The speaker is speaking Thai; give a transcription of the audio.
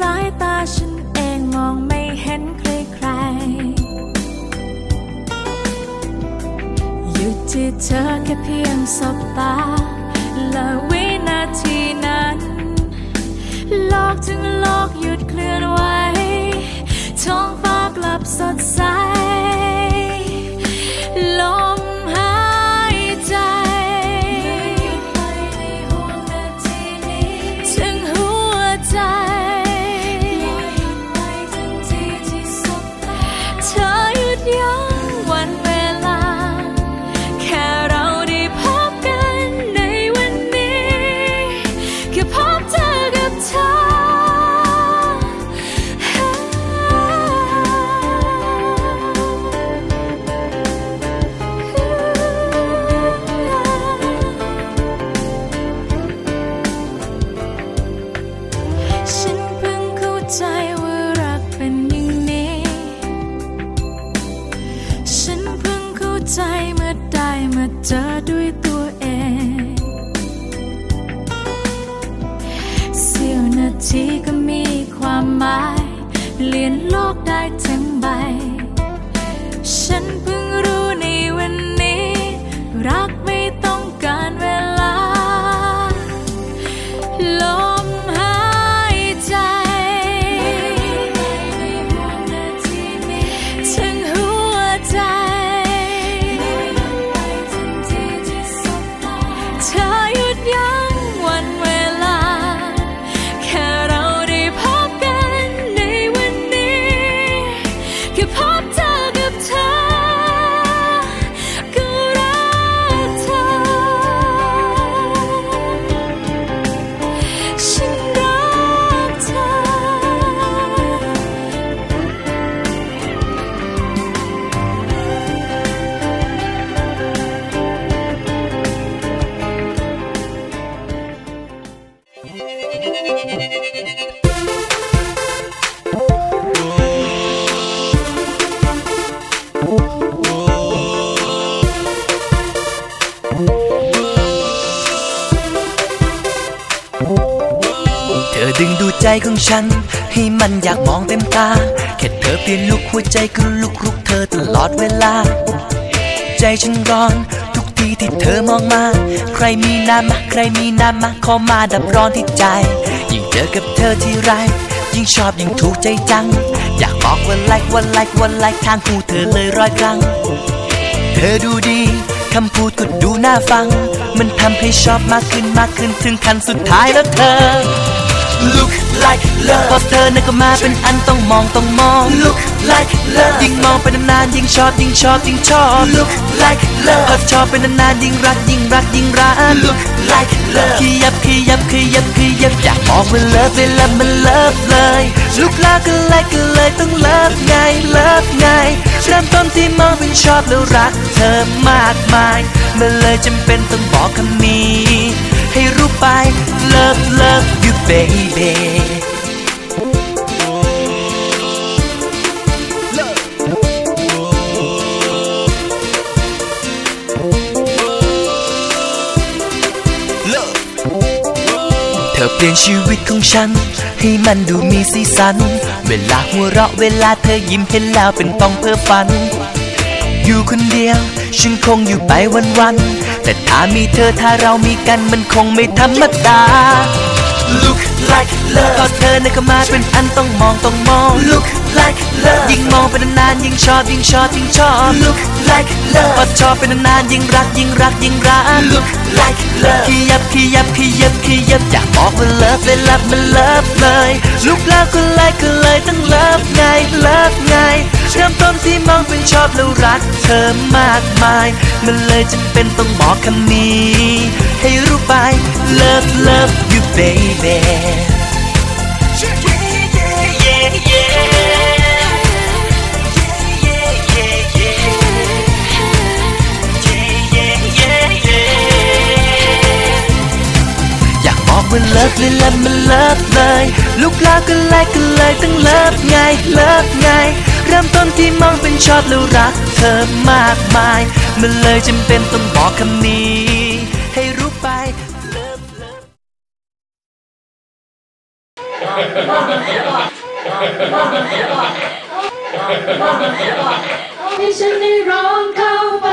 สายตาฉันเองมองไม่เห็นใครใครๆหยุดที่เธอแค่เพียงสบตา และวินาทีนั้นโลกถึงโลกหยุดเคลื่อนไหวท้องฟ้ากลับสดใส ใจเมื่อได้มาเจอด้วยตัวเองเสี้ยวนาทีก็มีความหมายเปลี่ยนโลกได้ทั้ง เธอดึงดูใจของฉัน ให้มันอยากมองเต็มตา แค่เธอเปลี่ยนลุกหัวใจก็ลุกรุกเธอตลอดเวลา ใจฉันร้อน ทุกทีที่เธอมองมา ใครมีน้ำมาใครมีน้ำมาขอมาดับร้อนที่ใจ ยิ่งเจอกับเธอที่ไรยิ่งชอบยิ่งถูกใจจัง อยากบอกว่าไลค์ว่าไลค์ว่าไลค์ทางหูเธอเลยร้อยครั้ง เธอดูดี คำพูดก็ดูน่าฟัง มันทำให้ชอบมากขึ้นมากขึ้นถึงขั้นสุดท้ายแล้วเธอ Look like love พอเธอนั้นก็มาเป็นอันต้องมองต้องมอง Look like love ยิ่งมองไปนานๆยิ่งชอบยิ่งชอบยิ่งชอบ Look like love พอชอบไปนานๆยิ่งรักยิ่งรักยิ่งรัก Look like love ขยับขยับขยับขยับอยากบอกว่าเลิฟเวลามันเลิฟเลย Look like ก็เลยก็เลยต้องเลิฟไงเลิฟไง เริ่มต้นที่มองเป็นชอบแล้วรักเธอมากมาย มันเลยจำเป็นต้องบอกคำนี้ ให้รู้ไป Love love you baby ปลี่ยนชีวิตของฉัน ให้มันดูมีสีสัน เวลาหัวเราะเวลาเธอยิ้มเห็นแล้วเป็นต้องเพ้อฝัน อยู่คนเดียว ฉันคงอยู่ไปวันๆแต่ถ้ามีเธอถ้าเรามีกันมันคงไม่ธรรมดา look like love ก็เธอน่ะก็มาเป็นอันต้องมองต้องมอง look like love ยิ่งมองไปนานๆยิ่งชอบยิ่งชอบยิ่งชอบ look like love พอชอบไปนานๆยิ่งรักยิ่งรักยิ่งรัก look like love ขยับขยับขยับขยับอยากบอกว่า love เลย love มัน love เลย look แล้วก็เลยก็เลยต้อง love ไง love ไงเริ่มต้นที่มองเป็นชอบแล้วรักเธอมากมาย มันเลยจำเป็นต้องบอกคำนี้ ให้รู้ไป love love you baby Yeah, yeah, yeah. อยากบอกว่าเลิฟเลยเลิฟมันเลิฟเลยลูกแล้วก็เลยก็เลยต้องเลิฟไงเลิฟไงเริ่มต้นที่มองเป็นชอบแล้วรักเธอมากมาย มันเลยจำเป็นต้องบอกคำนี้ ไปให้ฉันได้ร้องเข้าไป